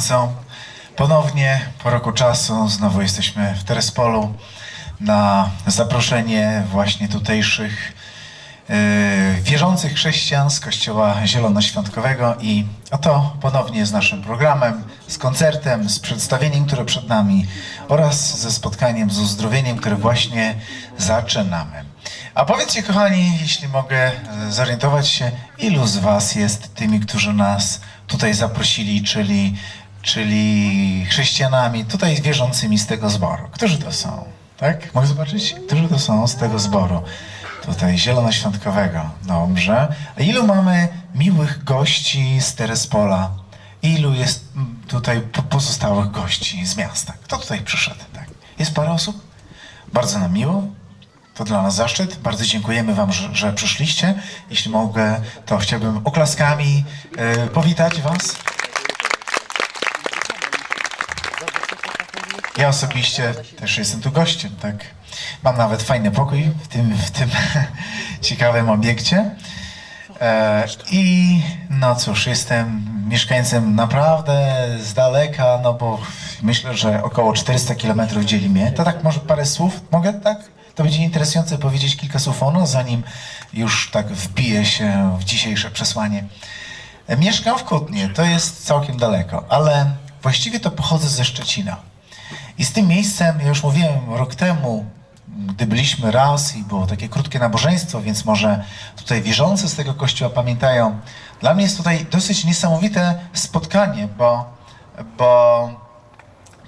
Co? Ponownie po roku czasu znowu jesteśmy w Terespolu na zaproszenie właśnie tutejszych yy, wierzących chrześcijan z Kościoła Zielonoświątkowego i oto ponownie z naszym programem, z koncertem, z przedstawieniem, które przed nami oraz ze spotkaniem z uzdrowieniem, które właśnie zaczynamy. A powiedzcie, kochani, jeśli mogę zorientować się, ilu z Was jest tymi, którzy nas tutaj zaprosili, czyli, czyli chrześcijanami, tutaj wierzącymi z tego zboru? Którzy to są? Tak? Mogę zobaczyć? Którzy to są z tego zboru? Tutaj zielonoświątkowego. Dobrze. A ilu mamy miłych gości z Terespola? Ilu jest mm, tutaj po- pozostałych gości z miasta? Kto tutaj przyszedł? Tak? Jest parę osób? Bardzo nam miło. To dla nas zaszczyt. Bardzo dziękujemy Wam, że, że przyszliście. Jeśli mogę, to chciałbym oklaskami e, powitać Was. Ja osobiście też jestem tu gościem, tak. Mam nawet fajny pokój w tym, w tym ciekawym obiekcie. E, I no cóż, jestem mieszkańcem naprawdę z daleka, no bo myślę, że około 400 km dzieli mnie. To tak może parę słów, mogę tak? To będzie interesujące powiedzieć kilka słów o zanim już tak wbiję się w dzisiejsze przesłanie. E, Mieszkam w Kutnie, to jest całkiem daleko, ale właściwie to pochodzę ze Szczecina. I z tym miejscem, ja już mówiłem rok temu, gdy byliśmy raz i było takie krótkie nabożeństwo, więc może tutaj wierzący z tego kościoła pamiętają. Dla mnie jest tutaj dosyć niesamowite spotkanie, bo, bo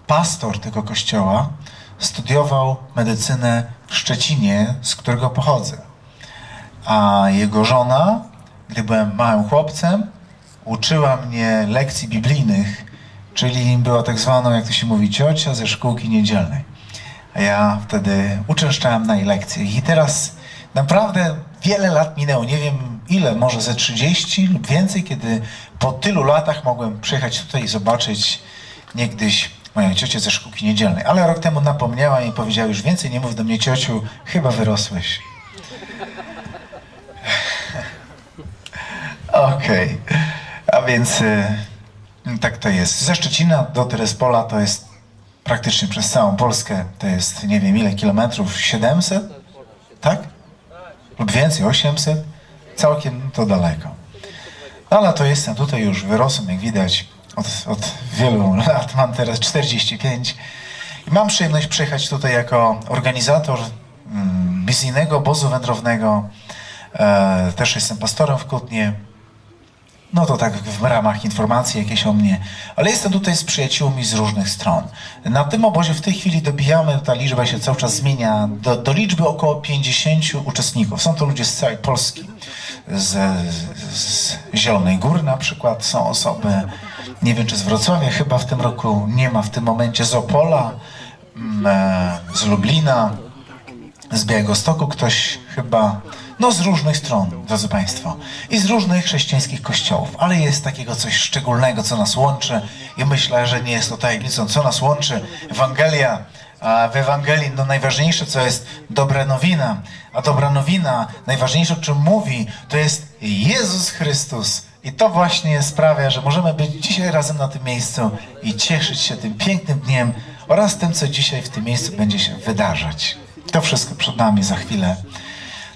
pastor tego kościoła studiował medycynę w Szczecinie, z którego pochodzę. A jego żona, gdy byłem małym chłopcem, uczyła mnie lekcji biblijnych, czyli była tak zwaną, jak to się mówi, ciocia ze szkółki niedzielnej. A ja wtedy uczęszczałem na jej lekcje. I teraz naprawdę wiele lat minęło, nie wiem ile, może ze 30 lub więcej, kiedy po tylu latach mogłem przyjechać tutaj i zobaczyć niegdyś moją ciocię ze szkółki niedzielnej. Ale rok temu napomniała i powiedziała już więcej, nie mów do mnie ciociu, chyba wyrosłeś. Okej, a więc y, tak to jest. Ze Szczecina do Terespola to jest praktycznie przez całą Polskę, to jest nie wiem ile kilometrów, 700? Tak? Lub więcej, 800? Całkiem to daleko. Ale to jestem tutaj już wyrosłem, jak widać, od, od wielu lat, mam teraz 45 i mam przyjemność przyjechać tutaj jako organizator mm, misyjnego obozu wędrownego. E, też jestem pastorem w Kutnie. No to tak w ramach informacji jakieś o mnie. Ale jestem tutaj z przyjaciółmi z różnych stron. Na tym obozie w tej chwili dobijamy, ta liczba się cały czas zmienia, do, do liczby około 50 uczestników. Są to ludzie z całej Polski. Z, z Zielonej Góry na przykład są osoby, nie wiem czy z Wrocławia, chyba w tym roku nie ma w tym momencie z Opola, mm, e, z Lublina, z Białegostoku ktoś chyba, no z różnych stron, drodzy Państwo, i z różnych chrześcijańskich kościołów, ale jest takiego coś szczególnego, co nas łączy i myślę, że nie jest to tajemnicą, co nas łączy. Ewangelia, a w Ewangelii no najważniejsze, co jest dobra nowina, a dobra nowina, najważniejsze, o czym mówi, to jest Jezus Chrystus. I to właśnie sprawia, że możemy być dzisiaj razem na tym miejscu i cieszyć się tym pięknym dniem oraz tym, co dzisiaj w tym miejscu będzie się wydarzać. To wszystko przed nami za chwilę.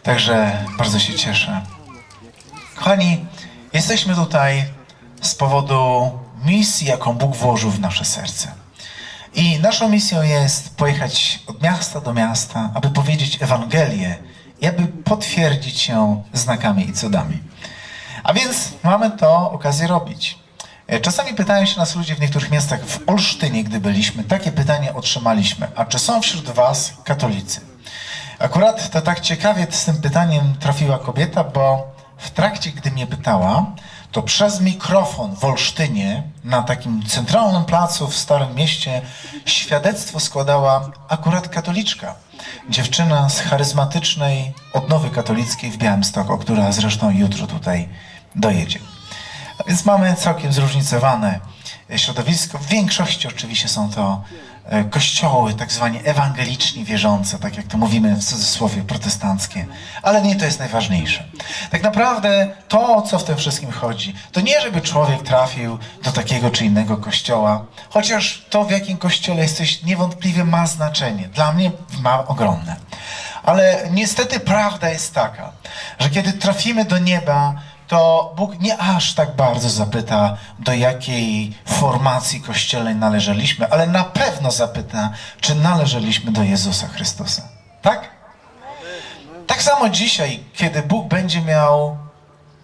Także bardzo się cieszę. Kochani, jesteśmy tutaj z powodu misji, jaką Bóg włożył w nasze serce. I naszą misją jest pojechać od miasta do miasta, aby powiedzieć Ewangelię i aby potwierdzić ją znakami i cudami. A więc mamy to okazję robić. E, Czasami pytają się nas ludzie w niektórych miastach, w Olsztynie, gdy byliśmy, takie pytanie otrzymaliśmy. A czy są wśród Was katolicy? Akurat to tak ciekawie z tym pytaniem trafiła kobieta, bo w trakcie, gdy mnie pytała, to przez mikrofon w Olsztynie, na takim centralnym placu w Starym Mieście, świadectwo składała akurat katoliczka. Dziewczyna z charyzmatycznej odnowy katolickiej w Białymstoku, która zresztą jutro tutaj dojedzie. A więc mamy całkiem zróżnicowane środowisko. W większości oczywiście są to kościoły, tak zwani ewangeliczni wierzące, tak jak to mówimy w cudzysłowie, protestanckie. Ale nie to jest najważniejsze. Tak naprawdę to, o co w tym wszystkim chodzi, to nie, żeby człowiek trafił do takiego czy innego kościoła, chociaż to, w jakim kościele jesteś, niewątpliwie ma znaczenie. Dla mnie ma ogromne. Ale niestety prawda jest taka, że kiedy trafimy do nieba, to Bóg nie aż tak bardzo zapyta, do jakiej formacji kościelnej należeliśmy, ale na pewno zapyta, czy należeliśmy do Jezusa Chrystusa. Tak? Tak samo dzisiaj, kiedy Bóg będzie miał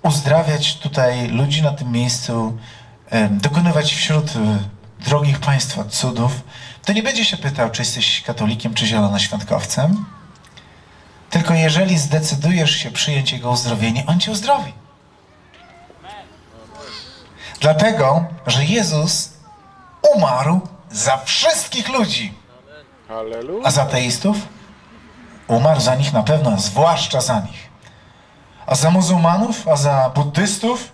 uzdrawiać tutaj ludzi na tym miejscu, dokonywać wśród e, drogich państwa cudów, to nie będzie się pytał, czy jesteś katolikiem, czy zielonoświątkowcem, tylko jeżeli zdecydujesz się przyjąć Jego uzdrowienie, On cię uzdrowi. Dlatego, że Jezus umarł za wszystkich ludzi. A za ateistów? Umarł za nich na pewno, zwłaszcza za nich. A za muzułmanów, a za buddystów?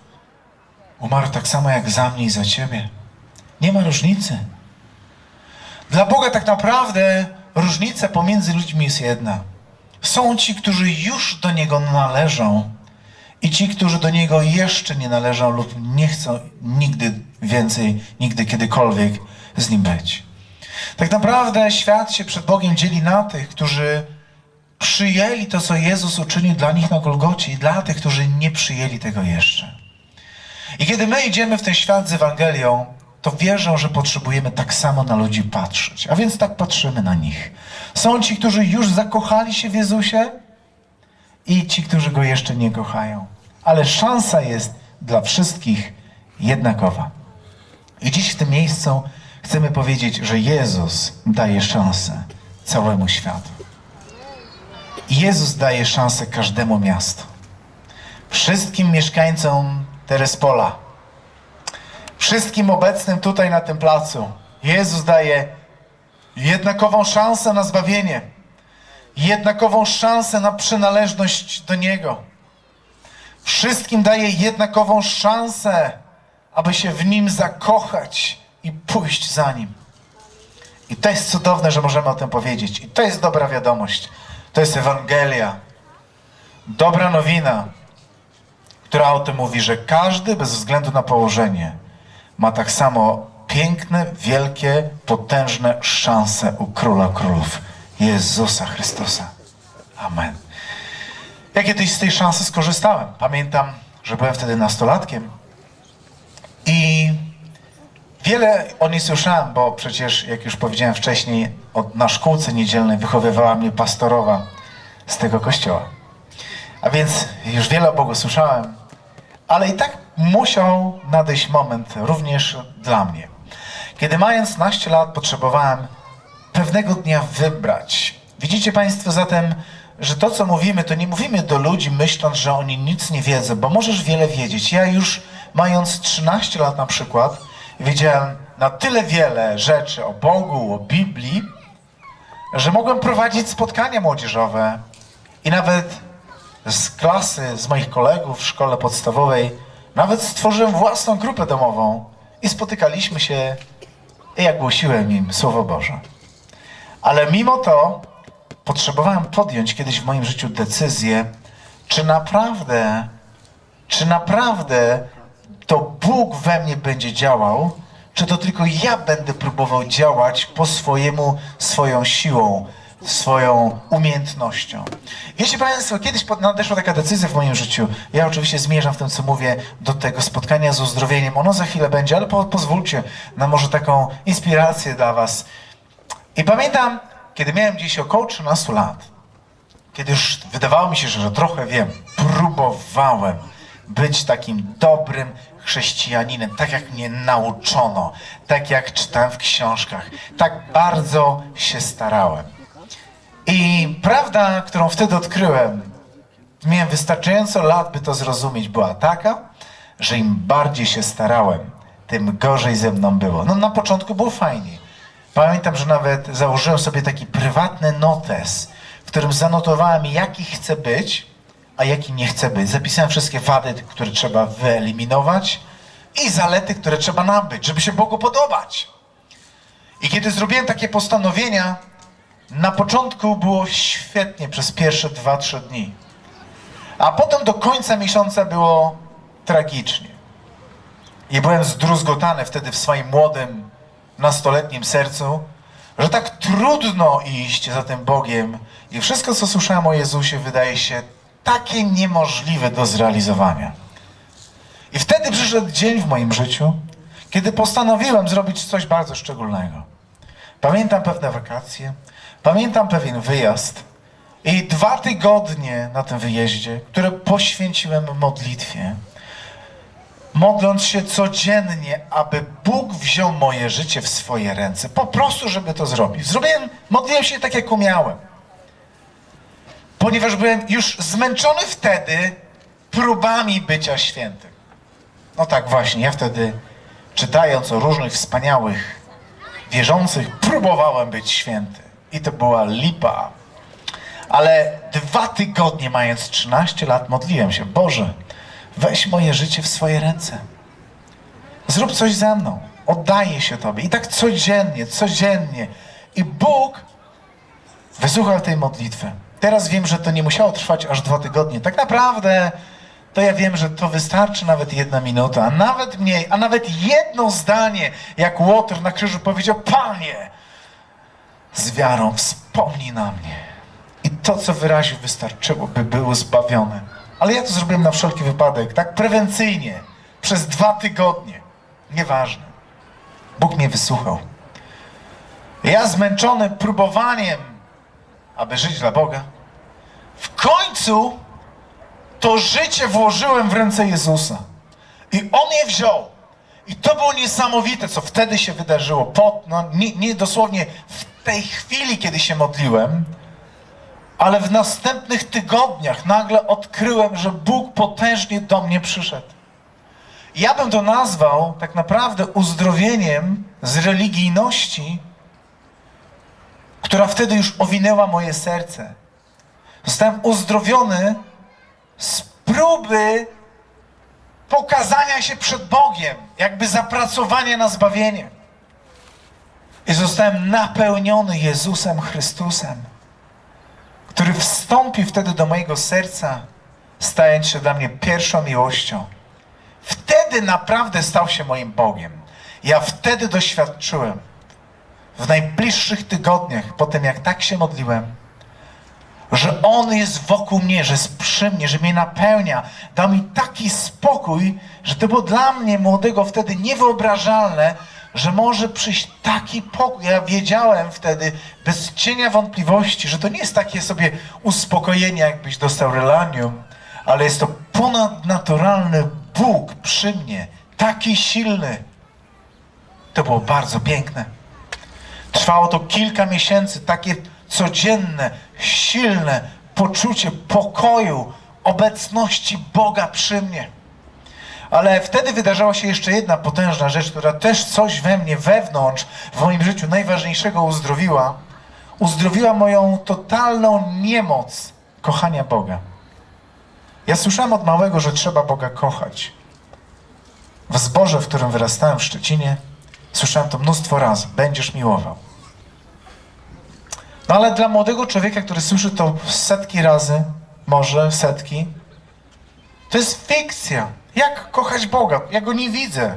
Umarł tak samo jak za mnie i za ciebie. Nie ma różnicy. Dla Boga tak naprawdę różnica pomiędzy ludźmi jest jedna. Są ci, którzy już do Niego należą i ci, którzy do Niego jeszcze nie należą lub nie chcą nigdy więcej, nigdy kiedykolwiek z Nim być. Tak naprawdę świat się przed Bogiem dzieli na tych, którzy przyjęli to, co Jezus uczynił dla nich na Golgocie i dla tych, którzy nie przyjęli tego jeszcze. I kiedy my idziemy w ten świat z Ewangelią, to wierzą, że potrzebujemy tak samo na ludzi patrzeć. A więc tak patrzymy na nich. Są ci, którzy już zakochali się w Jezusie i ci, którzy Go jeszcze nie kochają. Ale szansa jest dla wszystkich jednakowa. I dziś w tym miejscu chcemy powiedzieć, że Jezus daje szansę całemu światu. Jezus daje szansę każdemu miastu. Wszystkim mieszkańcom Terespola, wszystkim obecnym tutaj na tym placu, Jezus daje jednakową szansę na zbawienie, jednakową szansę na przynależność do Niego. Wszystkim daje jednakową szansę, aby się w Nim zakochać i pójść za Nim. I to jest cudowne, że możemy o tym powiedzieć. I to jest dobra wiadomość. To jest Ewangelia. Dobra nowina, która o tym mówi, że każdy bez względu na położenie ma tak samo piękne, wielkie, potężne szanse u Króla Królów, Jezusa Chrystusa. Amen. Ja kiedyś z tej szansy skorzystałem. Pamiętam, że byłem wtedy nastolatkiem i wiele o niej słyszałem, bo przecież, jak już powiedziałem wcześniej, od, na szkółce niedzielnej wychowywała mnie pastorowa z tego kościoła. A więc już wiele o Bogu słyszałem, ale i tak musiał nadejść moment również dla mnie. Kiedy mając naście lat potrzebowałem pewnego dnia wybrać. Widzicie Państwo zatem, że to co mówimy, to nie mówimy do ludzi myśląc, że oni nic nie wiedzą, bo możesz wiele wiedzieć. Ja już mając 13 lat na przykład, wiedziałem na tyle wiele rzeczy o Bogu, o Biblii, że mogłem prowadzić spotkania młodzieżowe i nawet z klasy, z moich kolegów w szkole podstawowej, nawet stworzyłem własną grupę domową i spotykaliśmy się i jak głosiłem im Słowo Boże. Ale mimo to potrzebowałem podjąć kiedyś w moim życiu decyzję, czy naprawdę, czy naprawdę to Bóg we mnie będzie działał, czy to tylko ja będę próbował działać po swojemu, swoją siłą, swoją umiejętnością. Wiecie Państwo, kiedyś nadeszła taka decyzja w moim życiu. Ja oczywiście zmierzam w tym, co mówię, do tego spotkania z uzdrowieniem. Ono za chwilę będzie, ale po, pozwólcie na może taką inspirację dla Was. I pamiętam, kiedy miałem gdzieś około 13 lat, kiedy już wydawało mi się, że trochę wiem, próbowałem być takim dobrym chrześcijaninem, tak jak mnie nauczono, tak jak czytałem w książkach, tak bardzo się starałem. I prawda, którą wtedy odkryłem, miałem wystarczająco lat, by to zrozumieć, była taka, że im bardziej się starałem, tym gorzej ze mną było. No na początku było fajnie. Pamiętam, że nawet założyłem sobie taki prywatny notes, w którym zanotowałem, jaki chcę być, a jaki nie chcę być. Zapisałem wszystkie wady, które trzeba wyeliminować i zalety, które trzeba nabyć, żeby się Bogu podobać. I kiedy zrobiłem takie postanowienia, na początku było świetnie przez pierwsze 2-3 dni. A potem do końca miesiąca było tragicznie. I byłem zdruzgotany wtedy w swoim młodym, nastoletnim sercu, że tak trudno iść za tym Bogiem i wszystko, co słyszałem o Jezusie, wydaje się takie niemożliwe do zrealizowania. I wtedy przyszedł dzień w moim życiu, kiedy postanowiłem zrobić coś bardzo szczególnego. Pamiętam pewne wakacje, pamiętam pewien wyjazd i dwa tygodnie na tym wyjeździe, które poświęciłem modlitwie, modląc się codziennie, aby Bóg wziął moje życie w swoje ręce, po prostu, żeby to zrobić. Zrobiłem, modliłem się tak, jak umiałem. Ponieważ byłem już zmęczony wtedy próbami bycia świętym. No tak właśnie, ja wtedy czytając o różnych wspaniałych wierzących, próbowałem być święty. I to była lipa. Ale dwa tygodnie, mając 13 lat, modliłem się: Boże, weź moje życie w swoje ręce. Zrób coś ze mną. Oddaję się Tobie. I tak codziennie, codziennie. I Bóg wysłuchał tej modlitwy. Teraz wiem, że to nie musiało trwać aż dwa tygodnie. Tak naprawdę to ja wiem, że to wystarczy nawet jedna minuta, a nawet mniej, a nawet jedno zdanie, jak Łotr na krzyżu powiedział: Panie, z wiarą wspomnij na mnie. I to, co wyraził, wystarczyło, by było zbawione. Ale ja to zrobiłem na wszelki wypadek, tak prewencyjnie, przez dwa tygodnie. Nieważne. Bóg mnie wysłuchał. Ja zmęczony próbowaniem, aby żyć dla Boga, w końcu to życie włożyłem w ręce Jezusa. I On je wziął. I to było niesamowite, co wtedy się wydarzyło. Po, no, nie, nie dosłownie w tej chwili, kiedy się modliłem, ale w następnych tygodniach nagle odkryłem, że Bóg potężnie do mnie przyszedł. Ja bym to nazwał tak naprawdę uzdrowieniem z religijności, która wtedy już owinęła moje serce. Zostałem uzdrowiony z próby pokazania się przed Bogiem, jakby zapracowania na zbawienie. I zostałem napełniony Jezusem Chrystusem, który wstąpił wtedy do mojego serca, stając się dla mnie pierwszą miłością. Wtedy naprawdę stał się moim Bogiem. Ja wtedy doświadczyłem, w najbliższych tygodniach, po tym jak tak się modliłem, że On jest wokół mnie, że jest przy mnie, że mnie napełnia. Dał mi taki spokój, że to było dla mnie, młodego, wtedy niewyobrażalne, że może przyjść taki pokój. Ja wiedziałem wtedy, bez cienia wątpliwości, że to nie jest takie sobie uspokojenie, jakbyś dostał relanium, ale jest to ponadnaturalny Bóg przy mnie, taki silny. To było bardzo piękne. Trwało to kilka miesięcy, takie codzienne, silne poczucie pokoju, obecności Boga przy mnie. Ale wtedy wydarzała się jeszcze jedna potężna rzecz, która też coś we mnie wewnątrz, w moim życiu najważniejszego uzdrowiła. Uzdrowiła moją totalną niemoc kochania Boga. Ja słyszałem od małego, że trzeba Boga kochać. W zborze, w którym wyrastałem w Szczecinie, słyszałem to mnóstwo razy. Będziesz miłował. No ale dla młodego człowieka, który słyszy to setki razy, może setki, to jest fikcja. Jak kochać Boga? Ja go nie widzę.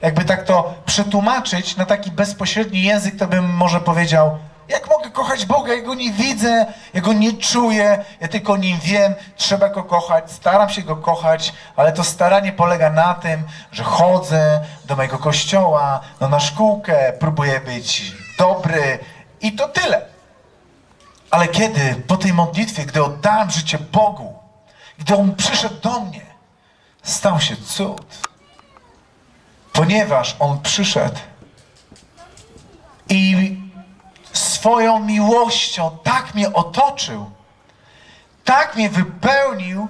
Jakby tak to przetłumaczyć na taki bezpośredni język, to bym może powiedział, jak mogę kochać Boga? Ja go nie widzę, ja go nie czuję, ja tylko nim wiem, trzeba go kochać, staram się go kochać, ale to staranie polega na tym, że chodzę do mojego kościoła, no na szkółkę, próbuję być dobry i to tyle. Ale kiedy po tej modlitwie, gdy oddałem życie Bogu, gdy On przyszedł do mnie, stał się cud. Ponieważ On przyszedł i swoją miłością tak mnie otoczył, tak mnie wypełnił,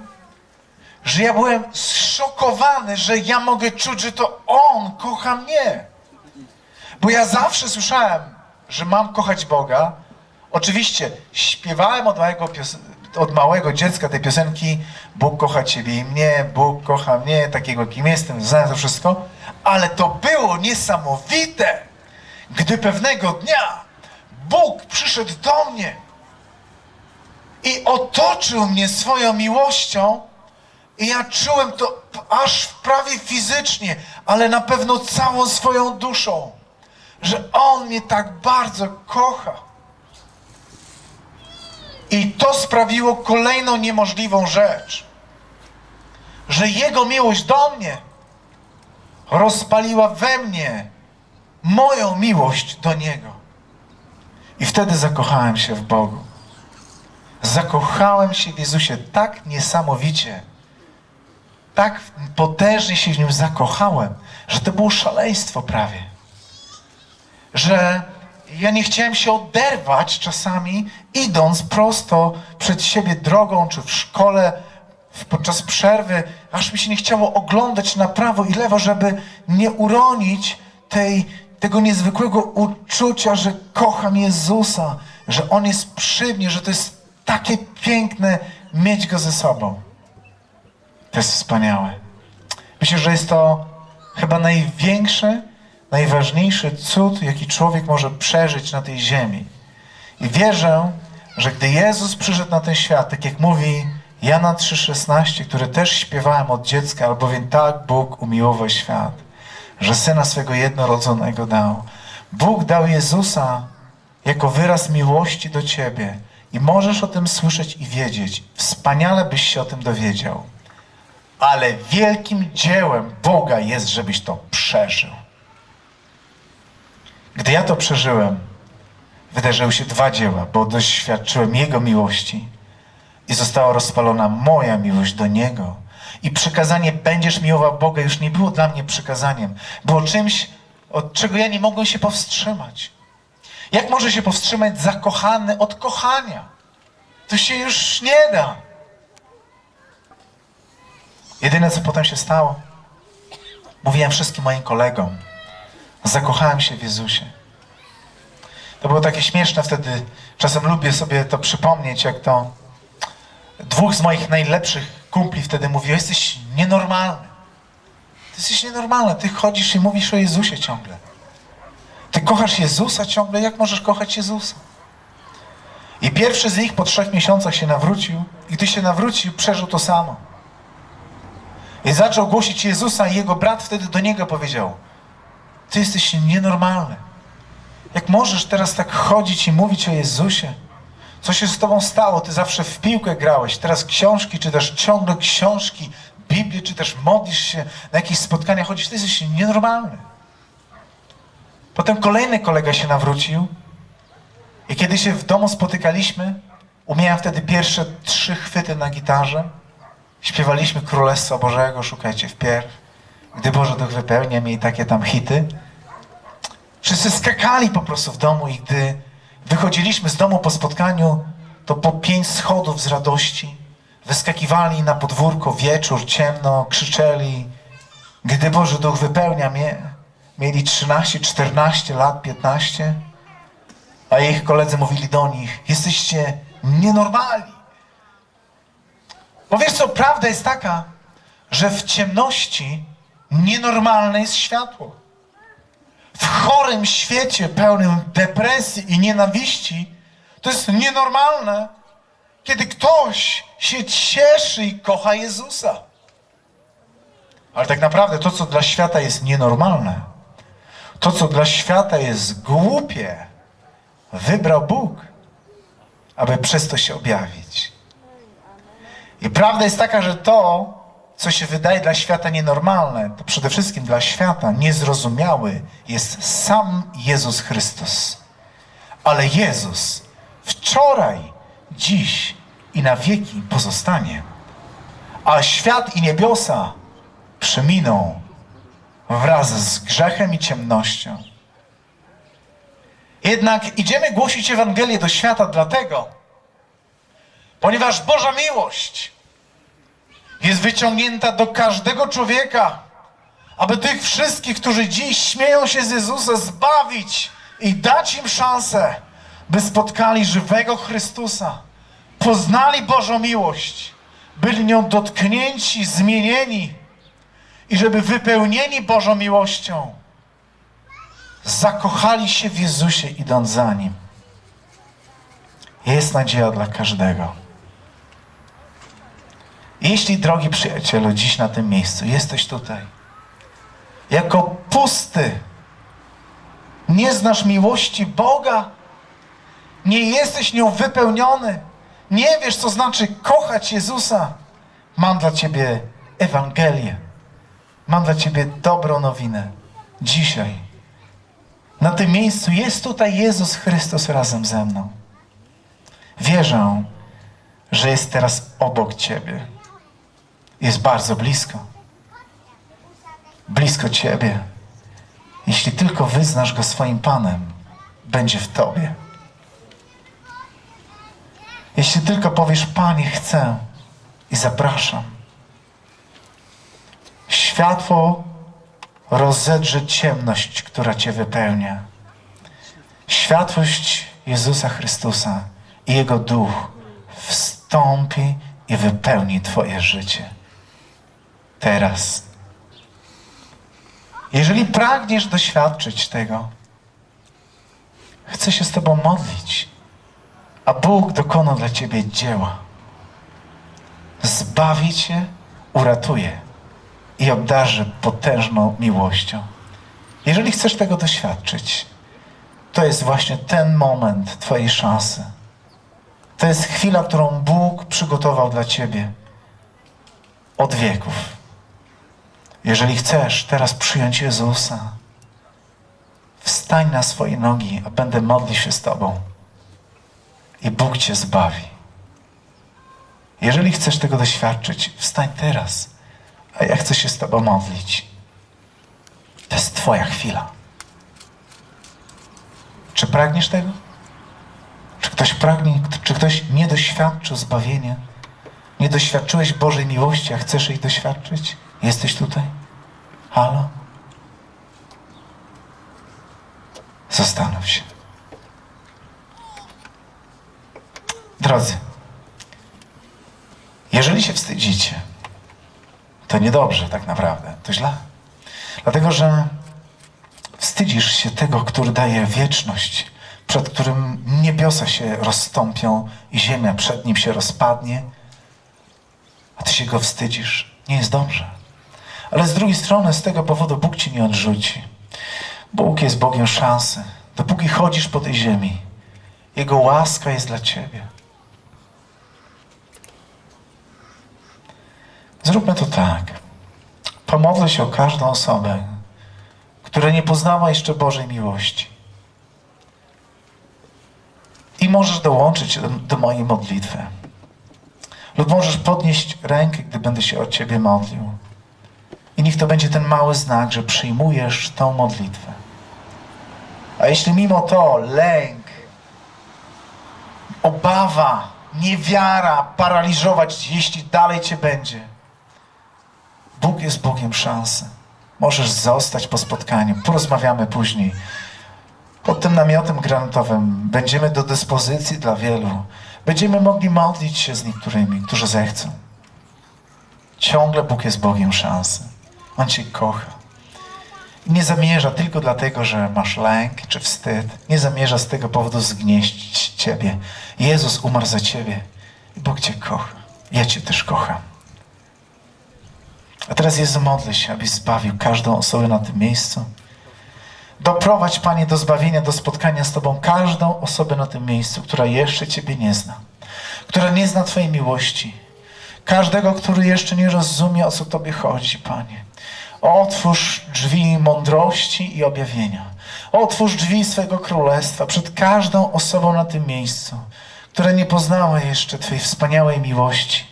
że ja byłem zszokowany, że ja mogę czuć, że to On kocha mnie. Bo ja zawsze słyszałem, że mam kochać Boga. Oczywiście śpiewałem od małego, pios- od małego dziecka tej piosenki Bóg kocha Ciebie i mnie, Bóg kocha mnie, takiego kim jestem, znałem to wszystko. Ale to było niesamowite, gdy pewnego dnia Bóg przyszedł do mnie i otoczył mnie swoją miłością, i ja czułem to aż prawie fizycznie, ale na pewno całą swoją duszą, że On mnie tak bardzo kocha. I to sprawiło kolejną niemożliwą rzecz, że Jego miłość do mnie rozpaliła we mnie moją miłość do Niego. I wtedy zakochałem się w Bogu. Zakochałem się w Jezusie tak niesamowicie, tak potężnie się w Nim zakochałem, że to było szaleństwo prawie. Że ja nie chciałem się oderwać czasami, idąc prosto przed siebie drogą, czy w szkole, podczas przerwy, aż mi się nie chciało oglądać na prawo i lewo, żeby nie uronić tej, tego niezwykłego uczucia, że kocham Jezusa, że On jest przy mnie, że to jest takie piękne mieć Go ze sobą. To jest wspaniałe. Myślę, że jest to chyba największy, najważniejszy cud, jaki człowiek może przeżyć na tej ziemi. I wierzę, że gdy Jezus przyszedł na ten świat, tak jak mówi Jana 3,16, który też śpiewałem od dziecka, albowiem tak Bóg umiłował świat, że Syna swego jednorodzonego dał. Bóg dał Jezusa jako wyraz miłości do Ciebie i możesz o tym słyszeć i wiedzieć. Wspaniale byś się o tym dowiedział. Ale wielkim dziełem Boga jest, żebyś to przeżył. Gdy ja to przeżyłem, wydarzyły się dwa dzieła, bo doświadczyłem Jego miłości i została rozpalona moja miłość do Niego. I przykazanie będziesz miłował Boga już nie było dla mnie przykazaniem. Było czymś, od czego ja nie mogłem się powstrzymać. Jak może się powstrzymać zakochany od kochania? To się już nie da. Jedyne, co potem się stało, mówiłem wszystkim moim kolegom, zakochałem się w Jezusie. To było takie śmieszne wtedy. Czasem lubię sobie to przypomnieć, jak to dwóch z moich najlepszych kumpli wtedy mówiło, jesteś nienormalny. Ty jesteś nienormalny, ty chodzisz i mówisz o Jezusie ciągle. Ty kochasz Jezusa ciągle, jak możesz kochać Jezusa? I pierwszy z nich po trzech miesiącach się nawrócił i gdy się nawrócił, przeżył to samo. I zaczął głosić Jezusa i jego brat wtedy do niego powiedział Ty jesteś nienormalny. Jak możesz teraz tak chodzić i mówić o Jezusie? Co się z tobą stało? Ty zawsze w piłkę grałeś, teraz książki czytasz, ciągle książki, Biblię czytasz, modlisz się, na jakieś spotkania chodzisz. Ty jesteś nienormalny. Potem kolejny kolega się nawrócił i kiedy się w domu spotykaliśmy, umiałem wtedy pierwsze trzy chwyty na gitarze. Śpiewaliśmy Królestwa Bożego, szukajcie wpierw. Gdy Boże Duch wypełnia mnie i takie tam hity. Wszyscy skakali po prostu w domu i gdy wychodziliśmy z domu po spotkaniu, to po pięć schodów z radości wyskakiwali na podwórko, wieczór, ciemno, krzyczeli. Gdy Boży Duch wypełnia mnie, mieli 13, 14 lat, 15, a ich koledzy mówili do nich, jesteście nienormalni. Bo wiesz co, prawda jest taka, że w ciemności nienormalne jest światło. W chorym świecie pełnym depresji i nienawiści to jest nienormalne, kiedy ktoś się cieszy i kocha Jezusa. Ale tak naprawdę to, co dla świata jest nienormalne, to, co dla świata jest głupie, wybrał Bóg, aby przez to się objawić. I prawda jest taka, że to, co się wydaje dla świata nienormalne, to przede wszystkim dla świata niezrozumiały jest sam Jezus Chrystus. Ale Jezus wczoraj, dziś i na wieki pozostanie. A świat i niebiosa przeminą wraz z grzechem i ciemnością. Jednak idziemy głosić Ewangelię do świata dlatego, ponieważ Boża miłość jest wyciągnięta do każdego człowieka, aby tych wszystkich, którzy dziś śmieją się z Jezusa, zbawić i dać im szansę, by spotkali żywego Chrystusa, poznali Bożą miłość, byli nią dotknięci, zmienieni i żeby wypełnieni Bożą miłością zakochali się w Jezusie, idąc za Nim. Jest nadzieja dla każdego. Jeśli, drogi przyjacielu, dziś na tym miejscu jesteś tutaj, jako pusty, nie znasz miłości Boga, nie jesteś nią wypełniony, nie wiesz, co znaczy kochać Jezusa, mam dla Ciebie Ewangelię. Mam dla Ciebie dobrą nowinę. Dzisiaj, na tym miejscu, jest tutaj Jezus Chrystus razem ze mną. Wierzę, że jest teraz obok Ciebie. Jest bardzo blisko. Blisko Ciebie. Jeśli tylko wyznasz Go swoim Panem, będzie w Tobie. Jeśli tylko powiesz, Panie, chcę i zapraszam. Światło rozedrze ciemność, która Cię wypełnia. Światłość Jezusa Chrystusa i Jego Duch wstąpi i wypełni Twoje życie. Teraz. Jeżeli pragniesz doświadczyć tego, chcę się z Tobą modlić, a Bóg dokona dla Ciebie dzieła. Zbawi Cię, uratuje i obdarzy potężną miłością. Jeżeli chcesz tego doświadczyć, to jest właśnie ten moment Twojej szansy. To jest chwila, którą Bóg przygotował dla Ciebie od wieków. Jeżeli chcesz teraz przyjąć Jezusa, wstań na swoje nogi, a będę modlił się z Tobą. I Bóg Cię zbawi. Jeżeli chcesz tego doświadczyć, wstań teraz, a ja chcę się z Tobą modlić. To jest Twoja chwila. Czy pragniesz tego? Czy ktoś pragnie, czy ktoś nie doświadczył zbawienia? Nie doświadczyłeś Bożej miłości, a chcesz jej doświadczyć? Jesteś tutaj? Halo? Zastanów się. Drodzy, jeżeli się wstydzicie, to niedobrze tak naprawdę, to źle. Dlatego, że wstydzisz się tego, który daje wieczność, przed którym niebiosa się rozstąpią i ziemia przed nim się rozpadnie, a ty się go wstydzisz. Nie jest dobrze. Ale z drugiej strony, z tego powodu Bóg ci nie odrzuci. Bóg jest Bogiem szansy. Dopóki chodzisz po tej ziemi, Jego łaska jest dla ciebie. Zróbmy to tak. Pomodlę się o każdą osobę, która nie poznała jeszcze Bożej miłości. I możesz dołączyć do, do mojej modlitwy. Lub możesz podnieść rękę, gdy będę się o Ciebie modlił. I niech to będzie ten mały znak, że przyjmujesz tą modlitwę. A jeśli mimo to lęk, obawa, niewiara paraliżować, jeśli dalej Cię będzie, Bóg jest Bogiem szansy. Możesz zostać po spotkaniu. Porozmawiamy później. Pod tym namiotem granatowym będziemy do dyspozycji dla wielu. Będziemy mogli modlić się z niektórymi, którzy zechcą. Ciągle Bóg jest Bogiem szansy. On Cię kocha. I nie zamierza tylko dlatego, że masz lęk czy wstyd. Nie zamierza z tego powodu zgnieść Ciebie. Jezus umarł za Ciebie. I Bóg Cię kocha. Ja Cię też kocham. A teraz Jezu, modlę się, abyś zbawił każdą osobę na tym miejscu. Doprowadź, Panie, do zbawienia, do spotkania z Tobą każdą osobę na tym miejscu, która jeszcze Ciebie nie zna, która nie zna Twojej miłości. Każdego, który jeszcze nie rozumie, o co Tobie chodzi, Panie. Otwórz drzwi mądrości i objawienia. Otwórz drzwi swego królestwa przed każdą osobą na tym miejscu, która nie poznała jeszcze Twojej wspaniałej miłości.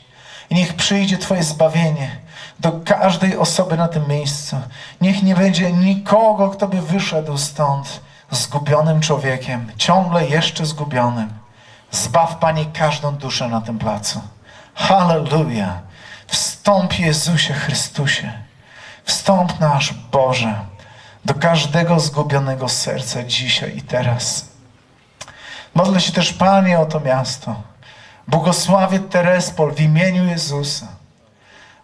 I niech przyjdzie Twoje zbawienie do każdej osoby na tym miejscu. Niech nie będzie nikogo, kto by wyszedł stąd zgubionym człowiekiem, ciągle jeszcze zgubionym. Zbaw, Panie, każdą duszę na tym placu. Halleluja! Wstąp Jezusie Chrystusie. Wstąp nasz Boże do każdego zgubionego serca dzisiaj i teraz. Modlę się też, Panie, o to miasto. Błogosławię Terespol w imieniu Jezusa.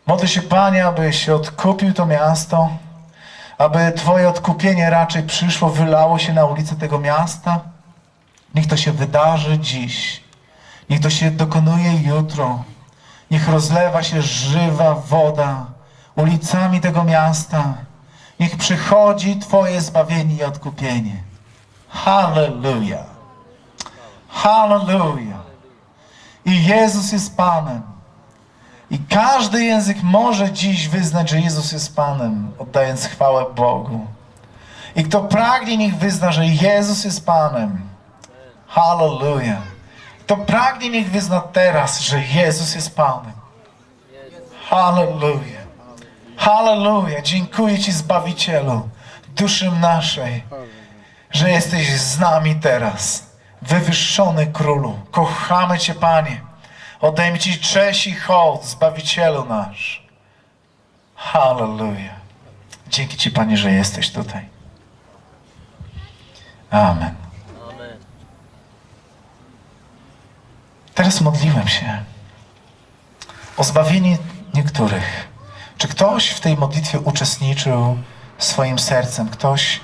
Modlę się, Panie, abyś odkupił to miasto, aby Twoje odkupienie raczej przyszło, wylało się na ulice tego miasta. Niech to się wydarzy dziś. Niech to się dokonuje jutro. Niech rozlewa się żywa woda ulicami tego miasta. Niech przychodzi Twoje zbawienie i odkupienie. Hallelujah. Hallelujah. I Jezus jest Panem. I każdy język może dziś wyznać, że Jezus jest Panem, oddając chwałę Bogu. I kto pragnie, niech wyzna, że Jezus jest Panem. Hallelujah. Kto pragnie, niech wyzna teraz, że Jezus jest Panem. Hallelujah. Hallelujah. Dziękuję Ci, Zbawicielu, duszy naszej, że jesteś z nami teraz. Wywyższony Królu. Kochamy Cię, Panie. Oddajmy Ci cześć i hołd, Zbawicielu nasz. Hallelujah. Dzięki Ci, Panie, że jesteś tutaj. Amen. Teraz modliłem się o zbawienie niektórych. Czy ktoś w tej modlitwie uczestniczył swoim sercem? Ktoś